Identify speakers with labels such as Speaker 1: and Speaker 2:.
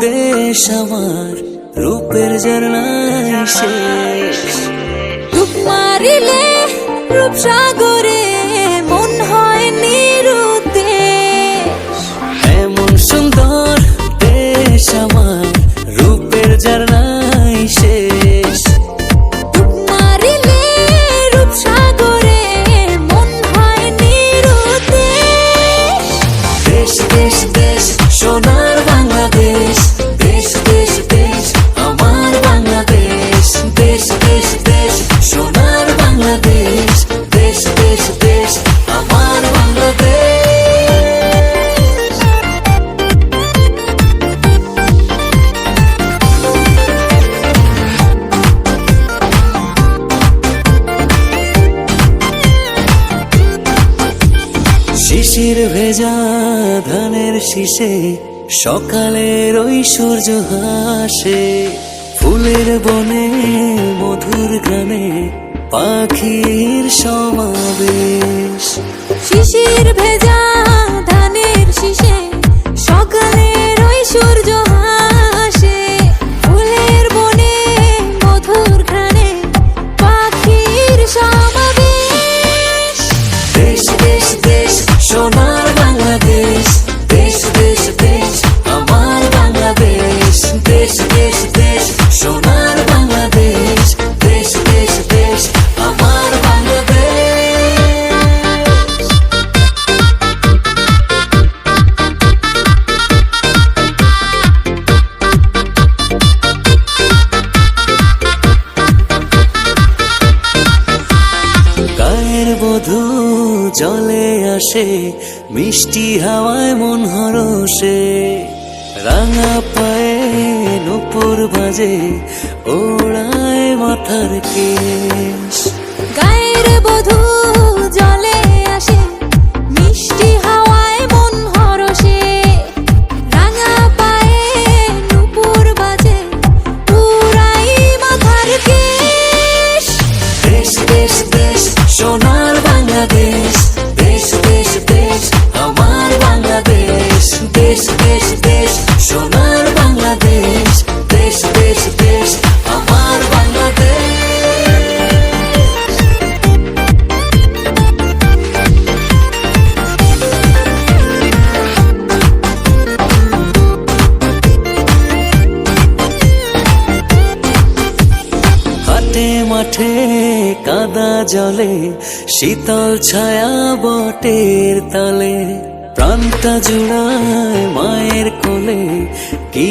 Speaker 1: দেশ আমার রূপের জানাই শেষ।
Speaker 2: রূপ মারিলে
Speaker 1: রূপ সাগর বৃষ্টির ভেজা ধানের শীষে সকালের ওই সূর্য হাসে। ফুলের বনে মধুর গানে পাখির সমাবে জলে আসে, মিষ্টি হাওয়ায় মন হরসে রাঙা পায়ে নুপুর বাজে, ওড়ায় মাথার কেশ।
Speaker 2: গায়ের বধূ জলে
Speaker 1: উঠে কাদা জলে শীতল ছায়া বটের তালে প্রান্ত জুড়ায় মায়ের কোলে কি